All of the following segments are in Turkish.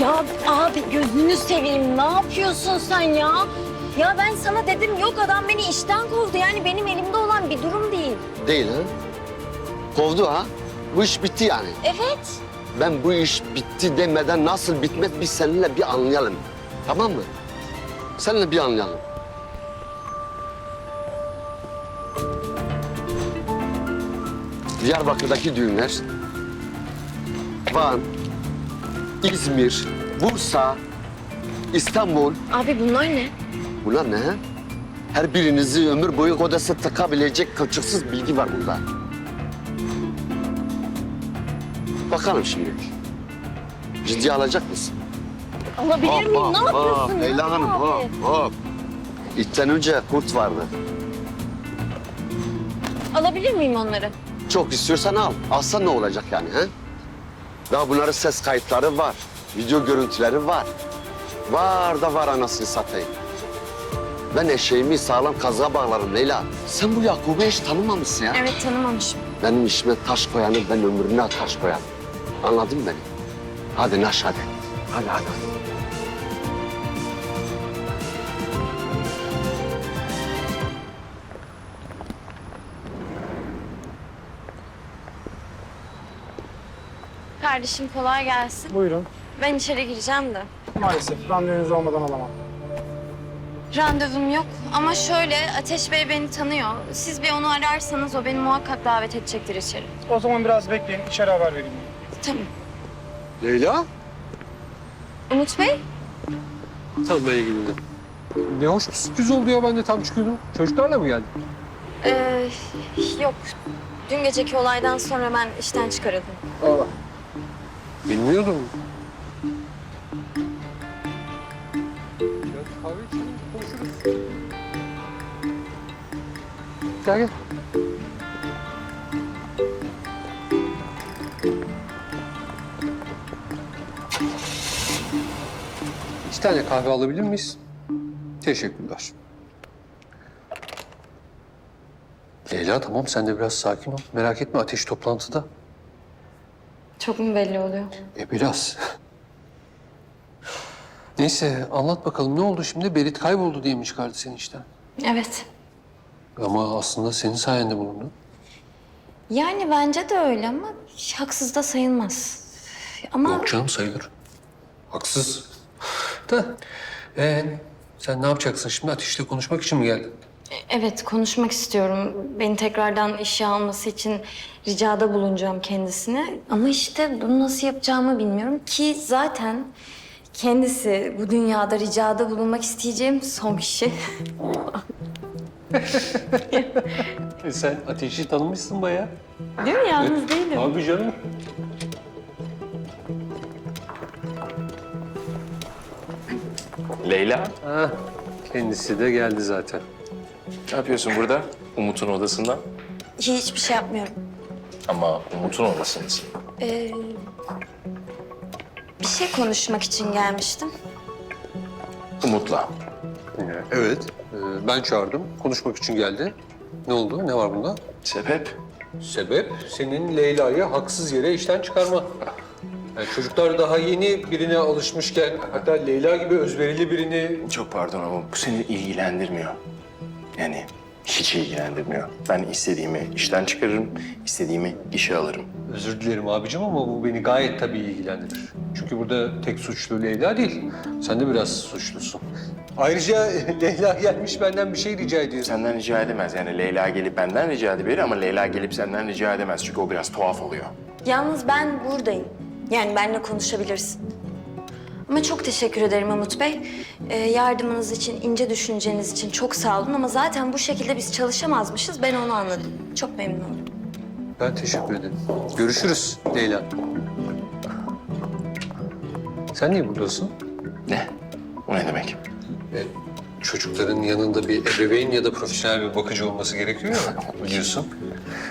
Ya abi gözünü seveyim ne yapıyorsun sen ya? Ya ben sana dedim yok adam beni işten kovdu. Yani benim elimde olan bir durum değil. Değil ha? Kovdu ha? Bu iş bitti yani. Evet. Ben bu iş bitti demeden nasıl bitmez biz seninle bir anlayalım. Tamam mı? Seninle bir anlayalım. Diyarbakır'daki düğünler, Van, İzmir, Bursa, İstanbul. Abi bunlar ne? Bunlar ne? Her birinizi ömür boyu odası tıkabilecek kılçıksız bilgi var bunda. Bakalım şimdi. Ciddiye alacak mısın? Alabilir miyim? ne yapıyorsun? ya Leyla Hanım abi? hop hop. İtten önce kurt vardı. Alabilir miyim onları? Çok istiyorsan al. Alsan ne olacak yani he? Daha bunların ses kayıtları var. Video görüntüleri var. Var da var anasını satayım. Ben eşeğimi sağlam kazığa bağlarım Leyla. Sen bu Yakup'u hiç tanımamışsın ya. Evet tanımamışım. Benim işime taş koyanı ben ömrüne taş koyan. Anladın mı beni? Hadi naş hadi. Hadi hadi. hadi. Kardeşim kolay gelsin. Buyurun. Ben içeri gireceğim de. Maalesef randevunuz olmadan alamam. Randevum yok ama şöyle Ateş Bey beni tanıyor. Siz bir onu ararsanız o beni muhakkak davet edecektir içeri. O zaman biraz bekleyin, içeri haber vereyim. Tamam. Leyla? Umut Bey? Tam ben ilgilendim. Ne hoş bir sürpriz oldu ya ben de tam çıkıyordum. Çocuklarla mı geldin? Ee, yok. Dün geceki olaydan sonra ben işten çıkarıldım. Aa. Bilmiyordum. Gel kahve içelim, konuşuruz. Gel gel. İki tane kahve alabilir miyiz? Teşekkürler. Leyla tamam sen de biraz sakin ol. Merak etme ateş toplantıda. Çok mu belli oluyor? E biraz. Neyse anlat bakalım ne oldu şimdi? Berit kayboldu diye mi çıkardı seni işten? Evet. Ama aslında senin sayende bulundu. Yani bence de öyle ama haksız da sayılmaz. Ama Yok canım sayılır. Haksız. Da. Ee, sen ne yapacaksın şimdi? Ateşle konuşmak için mi geldin? Evet konuşmak istiyorum. Beni tekrardan işe alması için ricada bulunacağım kendisine. Ama işte bunu nasıl yapacağımı bilmiyorum ki zaten kendisi bu dünyada ricada bulunmak isteyeceğim son kişi. E sen ateşi tanımışsın bayağı. Değil mi? Yalnız değilim. Abi canım. Leyla, Ha, kendisi de geldi zaten. Ne yapıyorsun burada? Umut'un odasında. Hiçbir şey yapmıyorum. Ama Umut'un odasındasın. Ee, bir şey konuşmak için gelmiştim. Umut'la. Evet. Ee, ben çağırdım. Konuşmak için geldi. Ne oldu? Ne var bunda? Sebep? Sebep senin Leyla'yı haksız yere işten çıkarma. Yani çocuklar daha yeni birine alışmışken hatta Leyla gibi özverili birini... Çok pardon ama bu seni ilgilendirmiyor. Yani hiç ilgilendirmiyor. Ben istediğimi işten çıkarırım, istediğimi işe alırım. Özür dilerim abicim ama bu beni gayet tabii ilgilendirir. Çünkü burada tek suçlu Leyla değil. Sen de biraz suçlusun. Ayrıca Leyla gelmiş benden bir şey rica ediyor. Senden rica edemez. Yani Leyla gelip benden rica edebilir ama Leyla gelip senden rica edemez. Çünkü o biraz tuhaf oluyor. Yalnız ben buradayım. Yani benimle konuşabilirsin. Ama çok teşekkür ederim Umut Bey. Ee, yardımınız için, ince düşünceniz için çok sağ olun. Ama zaten bu şekilde biz çalışamazmışız. Ben onu anladım. Çok memnun oldum. Ben teşekkür ederim. Görüşürüz Leyla. Sen niye buradasın? Ne? O ne demek? E, çocukların yanında bir ebeveyn ya da profesyonel bir bakıcı olması gerekiyor ya biliyorsun.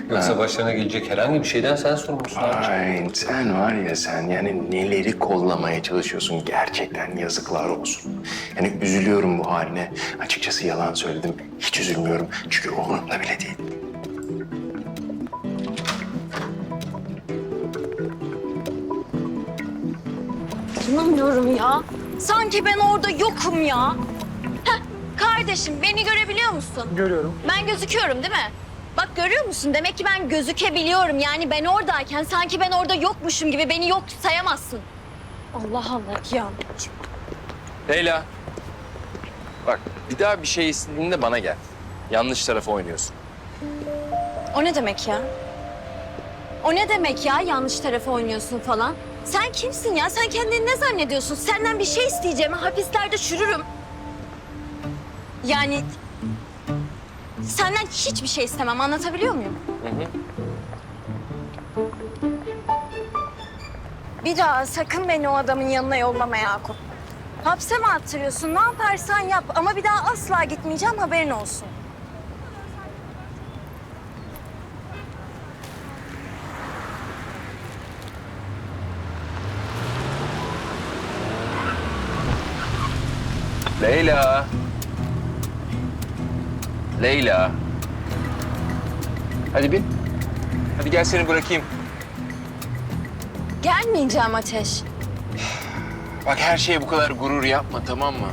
Yoksa başlarına gelecek herhangi bir şeyden sen sorumlusun. Ay sen var ya sen yani neleri kollamaya çalışıyorsun gerçekten yazıklar olsun. Yani üzülüyorum bu haline. Açıkçası yalan söyledim. Hiç üzülmüyorum çünkü umurumda bile değil. İnanmıyorum ya. Sanki ben orada yokum ya. Heh, kardeşim beni görebiliyor musun? Görüyorum. Ben gözüküyorum değil mi? Bak görüyor musun? Demek ki ben gözükebiliyorum. Yani ben oradayken sanki ben orada yokmuşum gibi beni yok sayamazsın. Allah Allah ya. Leyla. Bak bir daha bir şey istediğinde bana gel. Yanlış tarafa oynuyorsun. O ne demek ya? O ne demek ya yanlış tarafa oynuyorsun falan? Sen kimsin ya? Sen kendini ne zannediyorsun? Senden bir şey isteyeceğime hapislerde çürürüm. Yani senden hiçbir şey istemem. Anlatabiliyor muyum? Bir daha sakın beni o adamın yanına yollama Yakup. Hapse mi attırıyorsun? Ne yaparsan yap. Ama bir daha asla gitmeyeceğim haberin olsun. Leyla. Leyla. Hadi bin. Hadi gel seni bırakayım. Gelmeyeceğim Ateş. Bak her şeye bu kadar gurur yapma tamam mı?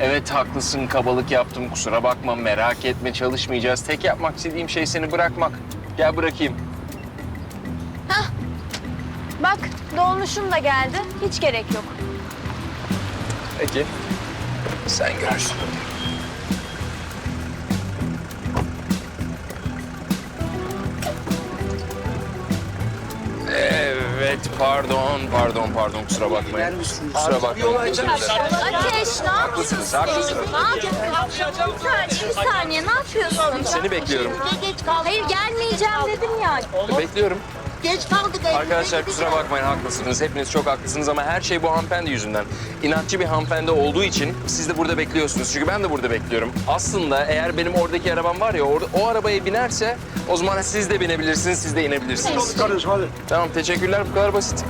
Evet haklısın kabalık yaptım kusura bakma merak etme çalışmayacağız. Tek yapmak istediğim şey seni bırakmak. Gel bırakayım. Bak dolmuşum da geldi. Hiç gerek yok. Peki. Sen görürsün. Pardon, pardon, pardon. Kusura bakmayın. Kusura bakmayın. Ateş ne yapıyorsun? Haklısınız, haklısınız. Ne yapıyorsun? Bir saniye, bir saniye. Ne yapıyorsun? Seni bekliyorum. Hayır gelmeyeceğim dedim ya. Bekliyorum. Geç kaldık. Arkadaşlar kusura bakmayın haklısınız. Hepiniz çok haklısınız ama her şey bu hanımefendi yüzünden. İnatçı bir hanımefendi olduğu için siz de burada bekliyorsunuz. Çünkü ben de burada bekliyorum. Aslında eğer benim oradaki arabam var ya orada, o arabaya binerse o zaman siz de binebilirsiniz, siz de inebilirsiniz. Kardeşim hadi. Tamam teşekkürler bu kadar basit.